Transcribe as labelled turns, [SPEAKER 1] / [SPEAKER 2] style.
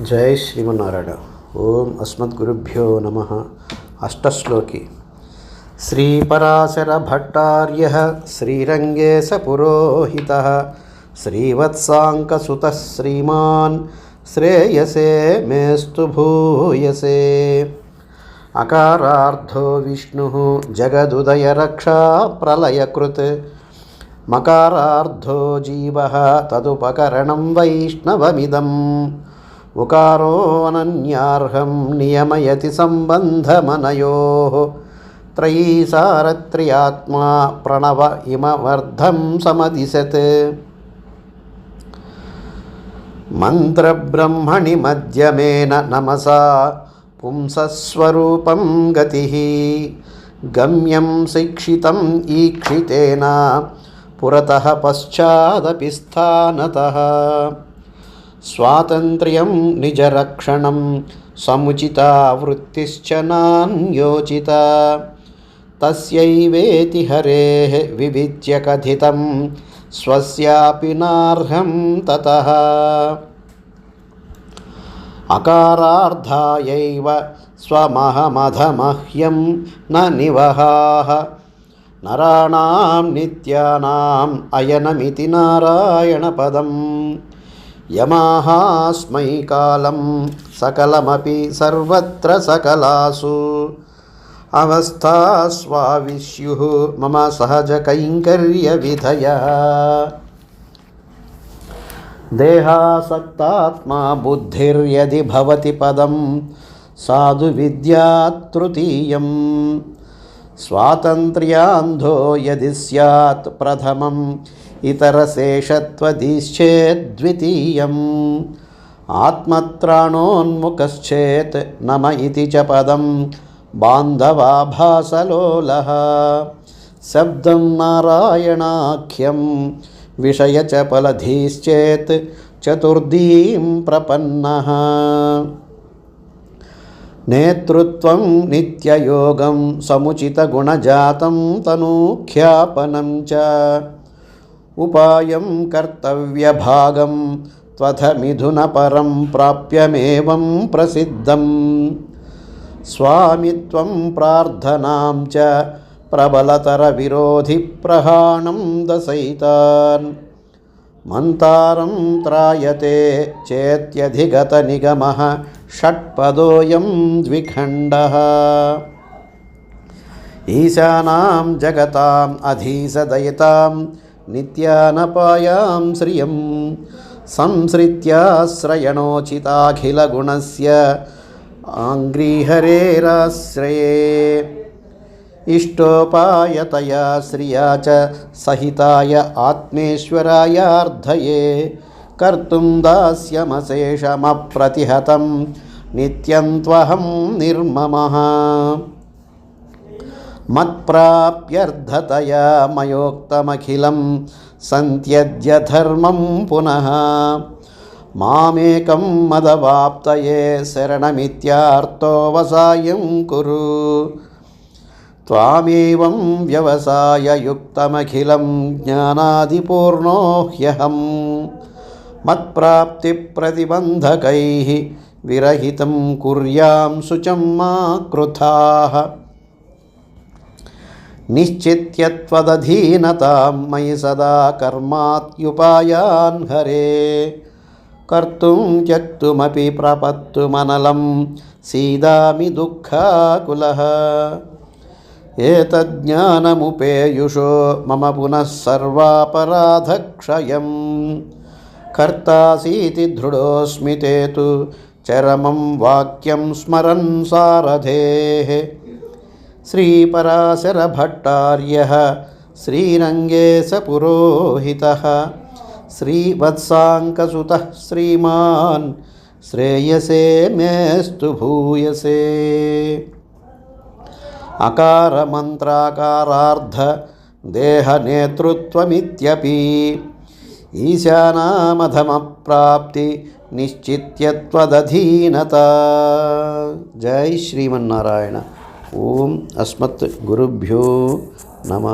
[SPEAKER 1] జై శ్రీమన్నారాయణ. ఓం అస్మద్గురుభ్యో నమ. అష్టశ్లోకి. శ్రీపరాశరభట్టార్య శ్రీరంగే స పురోహిత శ్రీవత్సాంకసుత శ్రీమాన్ శ్రేయసే మేస్తు భూయసే. అకారార్థో విష్ణు జగదుదయరక్షా ప్రళయకృత్. మకారార్థో జీవ తదుపకరణం వైష్ణవమిదం. ఉకారో అనన్యార్హం నియమయతి సంబంధమనయో. త్రయీ సారత్ర్యాత్మా ప్రణవ ఇమవర్ధం సమదిశత్. మంత్రబ్రహ్మణి మధ్యమేన నమసా పుంసస్వరూపం గతి. గమ్యం శిక్షితం ఈక్షితేన పురత పశ్చాదపి స్థానతः. స్వాతంత్ర్యం నిజరక్షణం సముచిత వృత్తిశ్చ నాన్యోచిత తస్యైవేతి హరే వివిద్య కథితం స్వస్యాపి నార్హం తత. అకారార్థాయైవ స్వమహమధమహ్యం న నివహాహ నరాణాం నిత్యానాం అయనమితి నారాయణపదం. యమాహాస్మై కాలం సకలమపి సర్వత్ర సకలాసు. అవస్థాస్వావిష్యు మమ సహజ కైంకర్య విధయ. దేహాసక్తాత్మా బుద్ధిర్యది భవతి పదం సాధు విద్యాత్ తృతీయం స్వాతంత్ర్యాంధో యది సత్ ప్రథమం ఇతరశేషత్వదిశ్చేద్వితీయం. ఆత్మత్రాణోన్ముఖశ్చేత్ నమ ఇది చ పదం. బాంధవాభాసలోల శబ్దం నారాయణాఖ్యం. విషయ చ చతుర్దీం ప్రపన్న. నేతృత్వం నిత్యయోగం. సముచితగుణజాతం తనూఖ్యాపనం చ. ఉపాయం కర్తవ్యభాగం త్వథమిథునపరం ప్రాప్యమేవం ప్రసిద్ధం. స్వామిత్వం ప్రార్థనాం చ ప్రబలతర విరోధి ప్రహాణం దశైతాన్. మంతారం త్రాయతే చేత్యధిగత నిగమ షట్పదోయం ద్విఖండ. ఈశానాం జగతాం అధీసదయతాం నిత్యానపాయాం శ్రియం సంసృత్యాశ్రయణోచితాఖిలగుణస్య ఆంగ్రీహరేరాశ్రయే ఇష్టోపాయతయా శ్రియా చ సహితాయ ఆత్మేశ్వరాయార్ధయే కర్తుం దాస్యమశేషమప్రతిహతం నిత్యం త్వహం నిర్మమ మత్ప్రాప్యర్థతయా మయోక్తమఖిలం సంత్యజ్య ధర్మం పునః. మామేకం మదవాప్తయే శరణమిత్యార్తోవసాయం కురు. త్వామేవం వ్యవసాయయుక్తమఖిలం జ్ఞానాదిపూర్ణోహ్యహం హ్యహం. మత్ప్రాప్తిప్రతిబంధకైः విరహితం కుర్యాం శుచం మా కృథాः. నిశ్చిత్యత్వదధీనతాం మయి సదా కర్మాత్యుపాయాన్ హరే కర్తుం త్యక్తుమపి ప్రపత్తుమనలం సీదామి దుఃఖాకుల ఏతజ్ఞానముపేయుషో మమ పునః సర్వాపరాధక్షయం కర్తాసీతి దృఢోస్మి తే చరమం వాక్యం స్మరన్ సారథే श्रीपराशरभट्टार्यः श्रीरङ्गे स पुरोहितः श्रीवत्साङ्कसुतः श्रीमान् श्रेयसे मेस्तु भूयसे अकारमन्त्राकारार्ध देहनेतृत्वमित्यपि ईशानामधमप्राप्ति निश्चित्यत्वदधीनता जय श्रीमन्नारायण ఓం అస్మత్ గురుభ్యో నమ